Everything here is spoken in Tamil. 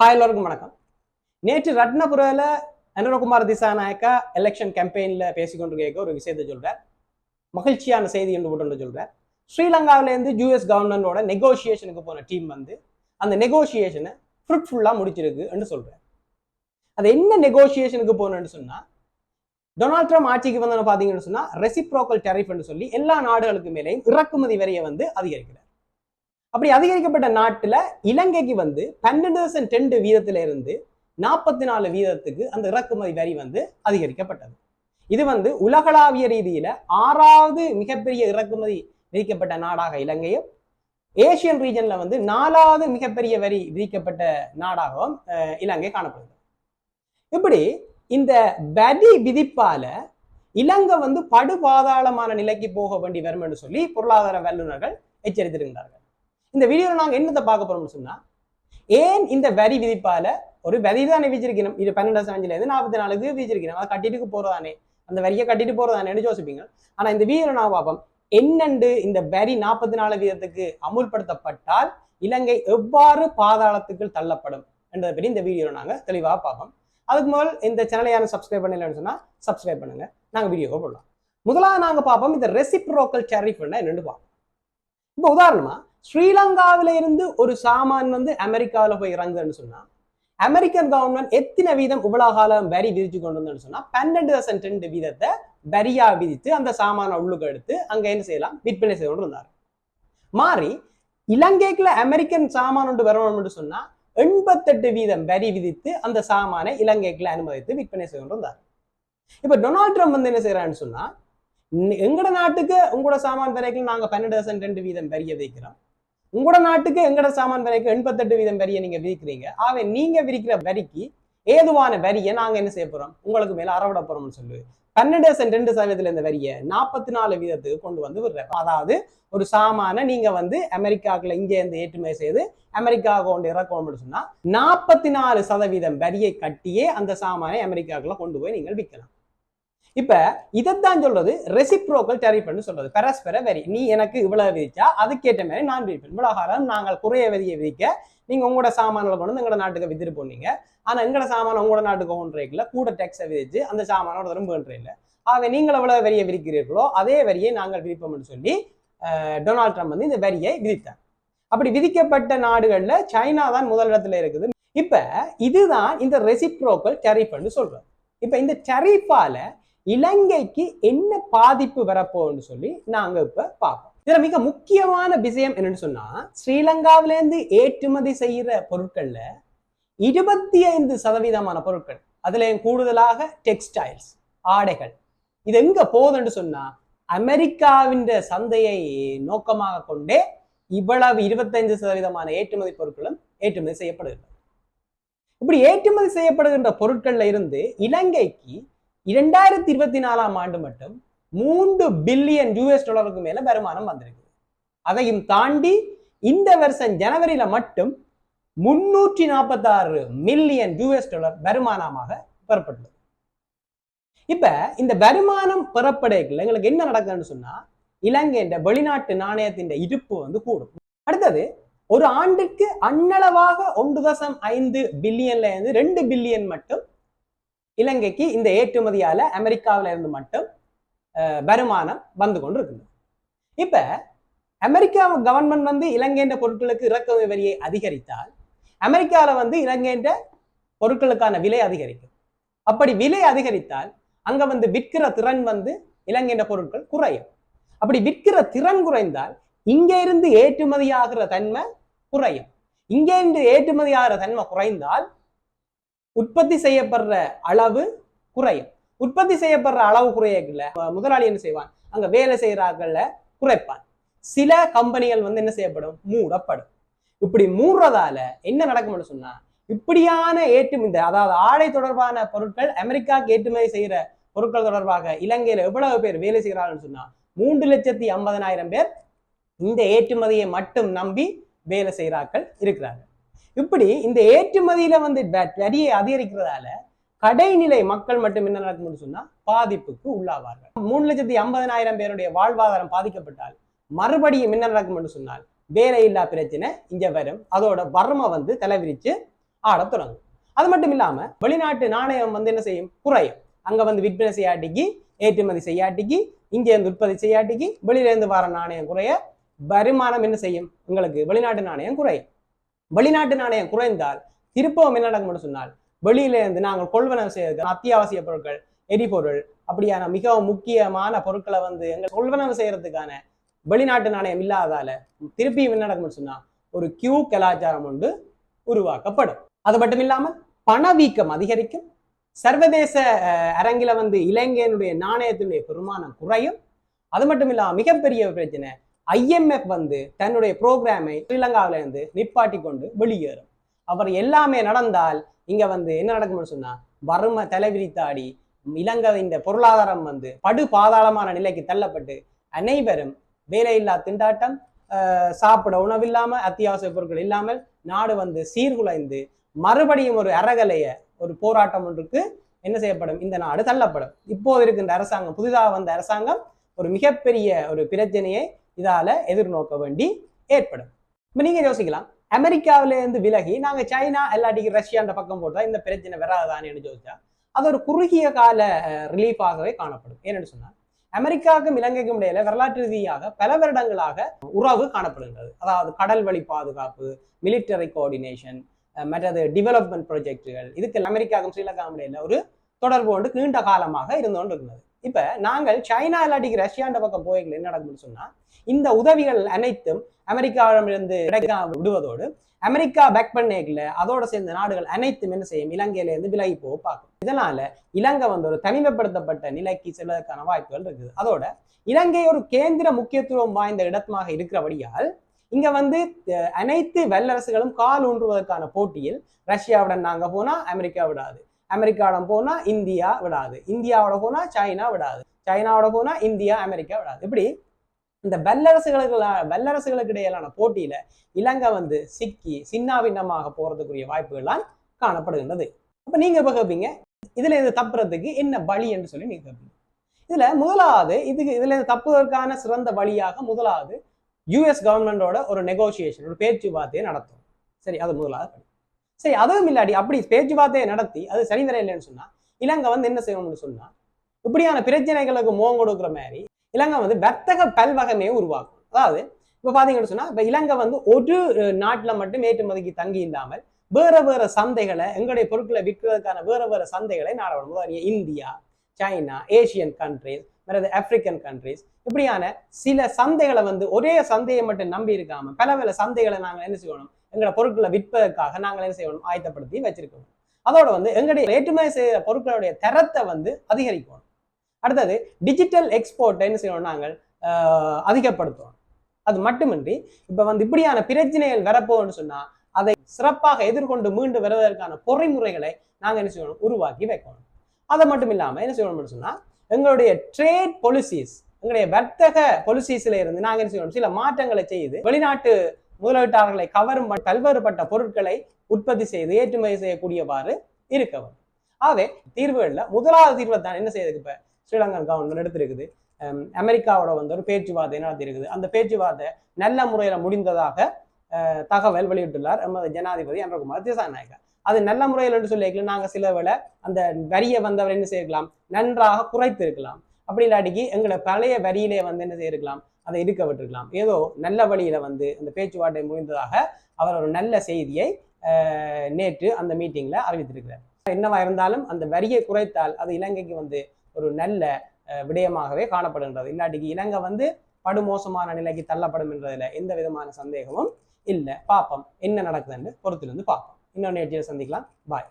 ஹாய் எல்லோருக்கும் வணக்கம். நேற்று ரத்னபுரில் அனுரகுமார் திசாநாயக்கா எலெக்ஷன் கேம்பெயினில் பேசிக்கொண்டு கேட்க ஒரு விஷயத்தை சொல்கிறார் மகிழ்ச்சியான செய்தி என்று போட்டு சொல்கிறார் ஸ்ரீலங்காவிலேருந்து யூஎஸ் கவர்னரோட நெகோசியேஷனுக்கு போன டீம் வந்து அந்த நெகோசியேஷனை ஃப்ரூட்ஃபுல்லாக முடிச்சிருக்கு என்று சொல்றார். அது என்ன நெகோசியேஷனுக்கு போனேன்னு சொன்னா டொனால்ட் ட்ரம்ப் ஆட்சிக்கு வந்தோன்னு பார்த்தீங்கன்னு சொன்னா ரெசிப்ரோக்கல் டெரிஃப் என்று சொல்லி எல்லா நாடுகளுக்கு மேலேயும் இறக்குமதி வரையை வந்து அதிகரிக்கிறார். அப்படி அதிகரிக்கப்பட்ட நாட்டுல இலங்கைக்கு வந்து பன்னெண்டு தசம் வீதத்தில இருந்து நாற்பத்தி நாலு வீதத்துக்கு அந்த இறக்குமதி வரி வந்து அதிகரிக்கப்பட்டது. இது வந்து உலகளாவிய ரீதியில ஆறாவது மிகப்பெரிய இறக்குமதி விதிக்கப்பட்ட நாடாக இலங்கையும் ஏசியன் ரீஜன்ல வந்து நாலாவது மிகப்பெரிய வரி விதிக்கப்பட்ட நாடாகவும் அஹ், இலங்கை காணப்படுது இப்படி இந்த வரி விதிப்பால இலங்கை வந்து படுபாதாளமான நிலைக்கு போக வேண்டி வரும் என்று சொல்லி பொருளாதார வல்லுநர்கள் எச்சரித்திருக்கிறார்கள். இந்த வீடியோவில் நாங்கள் என்னத்தை பார்க்க போறோம்னு சொன்னா ஏன் இந்த வரி விதிப்பால ஒரு வரி தானே விதிச்சிருக்கணும்? இது பன்னெண்டாம் அஞ்சுல நாற்பத்தி நாலுக்கு விதிச்சிருக்கணும். அதை கட்டிட்டு போகிறதானே அந்த வரியை கட்டிட்டு போறதானேன்னு யோசிப்பீங்க. ஆனா இந்த வீடியோவில் நான் பார்ப்போம். என்னண்டு இந்த வரி நாற்பத்தி நாலு வீதத்துக்கு அமுல்படுத்தப்பட்டால் இலங்கை எவ்வாறு பாதாளத்துக்கு தள்ளப்படும்? என்றதை பற்றி இந்த வீடியோவில் நாங்கள் தெளிவாக பார்ப்போம். அதுக்கு முதல் இந்த சேனலை யாரும் சப்ஸ்கிரைப் பண்ணலன்னு சொன்னா சப்ஸ்கிரைப் பண்ணுங்க. நாங்கள் வீடியோவை போடலாம். முதலாவது நாங்க பார்ப்போம் இந்த ரெசிப்ரோக்கல் டேரிஃப் என்னன்னு பார்ப்போம். இப்போ உதாரணமா ஸ்ரீலங்காவில இருந்து ஒரு சாமான் வந்து அமெரிக்காவில் போய் இறங்குதுன்னு சொன்னா அமெரிக்கன் கவர்மெண்ட் எத்தனை வீதம் இவ்வளவு காலம் வரி விதிச்சு கொண்டு வந்தோம்னு சொன்னா பன்னெண்டு ரெண்டு வீதத்தை வரியா விதித்து அந்த சாமானை உள்ளுக்கு எடுத்து அங்க என்ன செய்யலாம் விற்பனை செய்து கொண்டு வந்தார். மாறி இலங்கைக்குள்ள அமெரிக்கன் சாமான் ஒன்று வரணும்னு சொன்னா எண்பத்தெட்டு வீதம் வரி விதித்து அந்த சாமானை இலங்கைக்குள்ள அனுமதித்து விற்பனை செய்து கொண்டு வந்தார். இப்ப டொனால்ட் ட்ரம்ப் வந்து என்ன செய்யறான்னு சொன்னா எங்கட நாட்டுக்கு உங்களோட சாமான் வரைக்கும் நாங்க பன்னெண்டு தசம் ரெண்டு வீதம் வரிய வைக்கிறோம் உங்களோட நாட்டுக்கு எங்கட சாமான் விலைக்கு எண்பத்தெட்டு வீதம் வரியை நீங்க விரிக்கிறீங்க ஆகவே நீங்க விரிக்கிற வரிக்கு ஏதுவான வரியை நாங்க என்ன செய்ய போறோம்? உங்களுக்கு மேல அறவிட போறோம்னு சொல்லு. பன்னெண்டு ரெண்டு சதவீதத்துல இந்த வரியை நாற்பத்தி நாலு வீதத்துக்கு கொண்டு வந்து விடுறோம். அதாவது ஒரு சாமான நீங்க வந்து அமெரிக்காக்குள்ள இங்க இருந்து ஏற்றுமதி செய்து அமெரிக்கா கொண்டு இறக்கணும்னு சொன்னா நாற்பத்தி நாலு சதவீதம் வரியை கட்டியே அந்த சாமானை அமெரிக்காக்குள்ள கொண்டு போய் நீங்கள் விற்கலாம். இப்ப இதைத்தான் சொல்றது ரெசிப்ரோக்கல் டெரிஃப்னு சொல்றது. பரஸ்பர வரி. நீ எனக்கு இவ்வளவு விதிச்சா அதுக்கேற்ற மாதிரி நான் விதிப்பேன். இவ்வளவு காலம் நாங்கள் குறைய விதியை விதிக்க நீங்க உங்களோட சாமான்களை கொண்டு வந்து எங்களோட நாட்டுக்கு வித்துட்டு போனீங்க. ஆனா எங்களோட சாமான உங்களோட நாட்டுக்கு ஒன்றைக்குல கூட டேக்ஸை விதிச்சு அந்த சாமானோட திரும்ப இல்லை. ஆக நீங்கள் எவ்வளவு வரியை விதிக்கிறீர்களோ அதே வரியை நாங்கள் விதிப்போம்னு சொல்லி டொனால்ட் ட்ரம்ப் வந்து இந்த வரியை விதித்தார். அப்படி விதிக்கப்பட்ட நாடுகள்ல சைனா தான் முதலிடத்துல இருக்குது. இப்ப இதுதான் இந்த ரெசிப்ரோக்கல் டெரிஃப்னு சொல்றோம் இப்ப இந்த டெரிஃபால இலங்கைக்கு என்ன பாதிப்பு வரப்போன்னு சொல்லி நாங்க இப்ப பார்ப்போம். இதுல மிக முக்கியமான விஷயம் என்னன்னு சொன்னா ஸ்ரீலங்காவில இருந்து ஏற்றுமதி செய்யற பொருட்கள்ல இருபத்தி ஐந்து சதவீதமான பொருட்கள் அதுல கூடுதலாக டெக்ஸ்டைல்ஸ் ஆடைகள். இது எங்க போகுதுன்னு சொன்னா அமெரிக்காவின் சந்தையை நோக்கமாக கொண்டே இவ்வளவு இருபத்தைந்து சதவீதமான ஏற்றுமதி பொருட்களும் ஏற்றுமதி செய்யப்படுகிறது இப்படி ஏற்றுமதி செய்யப்படுகின்ற பொருட்கள்ல இருந்து இலங்கைக்கு இரண்டாயிரத்தி இருபத்தி நாலாம் ஆண்டு மட்டும் மூன்று பில்லியன் யூஎஸ் டாலருக்கு மேல வருமானம் வந்திருக்கு. அதையும் தாண்டி இந்த வருஷம் ஜனவரியில மட்டும் முன்னூற்றி நாற்பத்தாறு மில்லியன் யூஎஸ் டாலர் வருமானமாக பெறப்பட்டது. இப்ப இந்த வருமானம் பெறப்படைகள் எங்களுக்கு என்ன நடக்குதுன்னு சொன்னா இலங்கையின் வெளிநாட்டு நாணயத்தின் இருப்பு வந்து கூடும். அடுத்தது ஒரு ஆண்டுக்கு அன்னளவாக ஒன்று தசம் ஐந்து பில்லியன்ல இருந்து ரெண்டு பில்லியன் மட்டும் இலங்கைக்கு இந்த ஏற்றுமதியால அமெரிக்காவில இருந்து மட்டும் வருமானம் வந்து கொண்டு இருக்குது இப்ப அமெரிக்கா கவர்மெண்ட் வந்து இலங்கைன்ற பொருட்களுக்கு இறக்குமதி வரியை அதிகரித்தால் அமெரிக்காவில் வந்து இலங்கைன்ற பொருட்களுக்கான விலை அதிகரிக்கும். அப்படி விலை அதிகரித்தால் அங்க வந்து விற்கிற திறன் வந்து இலங்கைன்ற பொருட்கள் குறையும். அப்படி விற்கிற திறன் குறைந்தால் இங்க இருந்து ஏற்றுமதியாகிற தன்மை குறையும். இங்கே இருந்து ஏற்றுமதியாகிற தன்மை குறைந்தால் உற்பத்தி செய்யப்படுற அளவு குறையும். உற்பத்தி செய்யப்படுற அளவு குறையல முதலாளி என்ன செய்வான்? அங்க வேலை செய்யறாங்கல்ல குறைப்பான். சில கம்பெனிகள் வந்து என்ன செய்யப்படும்? மூடப்படும். இப்படி மூடுறதால என்ன நடக்கும்னு சொன்னா இப்படியான ஏற்றுமதி அதாவது ஆடை தொடர்பான பொருட்கள் அமெரிக்காவுக்கு ஏற்றுமதி செய்யற பொருட்கள் தொடர்பாக இலங்கையில எவ்வளவு பேர் வேலை செய்கிறாங்கன்னு சொன்னா மூன்று லட்சத்தி ஐம்பதனாயிரம் பேர் இந்த ஏற்றுமதியை மட்டும் நம்பி வேலை செய்கிறார்கள் இருக்கிறார்கள். இப்படி இந்த ஏற்றுமதியில வந்து வரியை அதிகரிக்கிறதால கடைநிலை மக்கள் மட்டும் என்ன நடக்கும்னு சொன்னா பாதிப்புக்கு உள்ளாவார்கள். மூணு லட்சத்தி ஐம்பதனாயிரம் பேருடைய வாழ்வாதாரம் பாதிக்கப்பட்டால் மறுபடியும் என்ன நடக்கும்னு சொன்னால் வேலையில்லா பிரச்சனை இங்க வரும். அதோட வறுமை வந்து தலைவிரிச்சு ஆடத் தொடங்கும். அது மட்டும் இல்லாம வெளிநாட்டு நாணயம் வந்து என்ன செய்யும்? குறையும். அங்க வந்து விற்பனை செய்யாட்டிக்கு ஏற்றுமதி செய்யாட்டிக்கு இங்கே இருந்து உற்பத்தி செய்யாட்டிக்கு வெளியில இருந்து வர நாணயம் குறைய வருமானம் என்ன செய்யும்? உங்களுக்கு வெளிநாட்டு நாணயம் குறையும். வெளிநாட்டு நாணயம் குறைந்தால் திருப்பவும் என்ன நடக்கும்னு சொன்னால் வெளியில இருந்து நாங்கள் கொள்வனவு செய்யறதுக்கு அத்தியாவசிய பொருட்கள் எரிபொருள் அப்படியான மிகவும் முக்கியமான பொருட்களை வந்து எங்கள் கொள்வனவு செய்யறதுக்கான வெளிநாட்டு நாணயம் இல்லாதால திருப்பியும் என்ன நடக்கும்னு சொன்னா ஒரு கியூ கலாச்சாரம் ஒன்று உருவாக்கப்படும். அது மட்டும் இல்லாமல் பணவீக்கம் அதிகரிக்கும். சர்வதேச அரங்கில வந்து இலங்கையினுடைய நாணயத்தினுடைய பெருமானம் குறையும். அது மட்டும் இல்லாமல் மிகப்பெரிய பிரச்சனை ஐஎம்எஃப் வந்து தன்னுடைய ப்ரோக்ராமை ஸ்ரீலங்காவிலேருந்து நிப்பாட்டி கொண்டு வெளியேறும். அவர் எல்லாமே நடந்தால் இங்கே வந்து என்ன நடக்கும்னு சொன்னால் வறுமை தலைவிரித்தாடி இலங்கையின் பொருளாதாரம் வந்து படு பாதாளமான நிலைக்கு தள்ளப்பட்டு அனைவரும் வேலையில்லா திண்டாட்டம் சாப்பிட உணவில்லாமல் அத்தியாவசிய பொருட்கள் இல்லாமல் நாடு வந்து சீர்குலைந்து மறுபடியும் ஒரு அறகலைய ஒரு போராட்டம் ஒன்றுக்கு என்ன செய்யப்படும்? இந்த நாடு தள்ளப்படும். இப்போது இருக்கின்ற அரசாங்கம் புதிதாக வந்த அரசாங்கம் ஒரு மிகப்பெரிய ஒரு பிரச்சனையை இதால எதிர்நோக்க வேண்டி ஏற்படும். இப்ப நீங்க யோசிக்கலாம். அமெரிக்காவில இருந்து விலகி நாங்க சைனா எல்லாட்டிக்கு ரஷ்யான்ற பக்கம் போட்டா இந்த பிரச்சனை வராதான்னு யோசிச்சா? அது ஒரு குறுகிய கால ரிலீஃபாகவே காணப்படும். ஏன்னு சொன்னா அமெரிக்காவுக்கும் இலங்கைக்கும் இடையில வரலாற்று ரீதியாக பல வருடங்களாக உறவு காணப்படுகின்றது. அதாவது கடல் வழி பாதுகாப்பு மிலிட்டரி கோஆர்டினேஷன் மற்றது டெவலப்மெண்ட் ப்ரொஜெக்டுகள் இதுக்கு அமெரிக்காவுக்கும் ஸ்ரீலங்காவும் இடையில ஒரு தொடர்பு கொண்டு நீண்ட காலமாக இருந்து கொண்டிருந்தது இப்ப நாங்கள் சைனா இல்லாட்டிக்கு ரஷ்யாண்ட பக்கம் போய்கள் என்ன நடக்கும்னு சொன்னால் இந்த உதவிகள் அனைத்தும் அமெரிக்காவிடமிருந்து விடுவதோடு அமெரிக்கா பேக் பண்ணேக்கில் அதோட சேர்ந்த நாடுகள் அனைத்தும் என்ன செய்யும்? இலங்கையில இருந்து விலகி போக பார்க்கும். இதனால இலங்கை வந்து ஒரு தனிமைப்படுத்தப்பட்ட நிலைக்கு செல்வதற்கான வாய்ப்புகள் இருக்குது. அதோட இலங்கை ஒரு கேந்திர முக்கியத்துவம் வாய்ந்த இடமாக இருக்கிறபடியால் இங்க வந்து அனைத்து வல்லரசுகளும் கால் ஊன்றுவதற்கான போட்டியில் ரஷ்யாவுடன் நாங்க போனா அமெரிக்கா விடாது. அமெரிக்காவிடம் போனா இந்தியா விடாது. இந்தியாவோட போனா சைனா விடாது. சைனாவோட போனா இந்தியா அமெரிக்கா விடாது. இப்படி இந்த வல்லரசுகளுக்கு வல்லரசுகளுக்கு இடையிலான போட்டியில இலங்கை வந்து சிக்கி சின்னாபின்னமாக போறதுக்குரிய வாய்ப்புகள்லாம் காணப்படுகின்றது. அப்ப நீங்க இப்ப கேட்பீங்க இதுல இது தப்புறதுக்கு என்ன வழி என்று சொல்லி நீங்க கேட்பீங்க இதுல முதலாவது இதுக்கு இதுல இருந்து தப்புவதற்கான சிறந்த வழியாக முதலாவது யூஎஸ் கவர்மெண்டோட ஒரு நெகோசியேஷன் ஒரு பேச்சுவார்த்தையை நடத்தும். சரி அது முதலாவது படி. சரி அதுவும் இல்லாடி அப்படி பேச்சுவார்த்தையை நடத்தி அது சரி இல்லைன்னு சொன்னா இலங்கை வந்து என்ன செய்யணும்னு சொன்னா இப்படியான பிரச்சனைகளுக்கு முகம் கொடுக்குற மாதிரி இலங்கை வந்து வர்த்தக பல்வகமே உருவாக்கும் அதாவது இப்ப பாத்தீங்கன்னு சொன்னா இப்ப இலங்கை வந்து ஒரு நாட்டில் மட்டும் ஏற்றுமதிக்கு தங்கி இல்லாமல் வேற வேற சந்தைகளை எங்களுடைய பொருட்களை விற்கிறதுக்கான வேற வேற சந்தைகளை நாடகம் இந்தியா சைனா ஏசியன் கண்ட்ரிஸ் வேறது ஆப்பிரிக்கன் கண்ட்ரிஸ் இப்படியான சில சந்தைகளை வந்து ஒரே சந்தையை மட்டும் நம்பி இருக்காம பல பல சந்தைகளை நாங்க என்ன செய்யணும் எங்களோட பொருட்களை விற்பதற்காக நாங்கள் என்ன செய்யணும்? ஆயத்தப்படுத்தி வச்சிருக்கணும் அதோட வந்து எங்களுடைய ஏற்றுமதி செய்கிற பொருட்களுடைய தரத்தை வந்து அதிகரிக்கணும். அடுத்தது டிஜிட்டல் எக்ஸ்போர்ட் என்ன செய்யணும்? நாங்கள் ஆஹ், அதிகப்படுத்தணும். அது மட்டுமின்றி இப்போ வந்து இப்படியான பிரச்சனைகள் வரப்போன்னு சொன்னால் அதை சிறப்பாக எதிர்கொண்டு மீண்டு வருவதற்கான பொறிமுறைகளை நாங்கள் என்ன செய்யணும்? உருவாக்கி வைக்கணும். அதை மட்டும் இல்லாமல் என்ன செய்யணும்னு சொன்னா எங்களுடைய ட்ரேட் பாலிசிஸ் எங்களுடைய வர்த்தக பாலிசிஸ்ல இருந்து நாங்கள் என்ன செய்யணும்? சில மாற்றங்களை செய்து வெளிநாட்டு முதலீட்டாளர்களை கவரும் ப- பல்வேறுபட்ட பொருட்களை உற்பத்தி செய்து ஏற்றுமதி செய்யக்கூடியவாறு இருக்கவும் ஆகவே தீர்வுகளில் முதலாவது தீர்வை தான் என்ன செய்யுது இப்ப ஸ்ரீலங்கன் கவர்மெண்ட் எடுத்திருக்குது. அமெரிக்காவோட வந்து ஒரு பேச்சுவார்த்தை நடத்தியிருக்குது அந்த பேச்சுவார்த்தை நல்ல முறையில முடிந்ததாக அஹ், தகவல் வெளியிட்டுள்ளார் எமது ஜனாதிபதி அன்றகுமார் திசாநாயக்கா அது நல்ல முறையில் என்று சொல்லியிருக்கலாம். நாங்க சில வேளை அந்த வரியை வந்தவர் என்ன செய்யலாம் நன்றாக குறைத்திருக்கலாம். அப்படி இல்லாட்டிக்கு எங்களை பழைய வரியிலே வந்து என்ன செய்திருக்கலாம்? அதை இருக்க விட்டுருக்கலாம் ஏதோ நல்ல வழியில வந்து அந்த பேச்சுவார்த்தை முடிந்ததாக அவர் ஒரு நல்ல செய்தியை நேற்று அந்த மீட்டிங்கில் அறிவித்திருக்கிறார். என்னவா இருந்தாலும் அந்த வரியை குறைத்தால் அது இலங்கைக்கு வந்து ஒரு நல்ல விடயமாகவே காணப்படுகின்றது. இல்லாட்டிக்கு இலங்கை வந்து படுமோசமான நிலைக்கு தள்ளப்படும் என்றதில் எந்த விதமான சந்தேகமும் இல்லை. பார்ப்போம். என்ன நடக்குதுன்னு பொறுத்திருந்து பார்ப்போம். இன்னொரு நேற்றையில் சந்திக்கலாம். பாய்.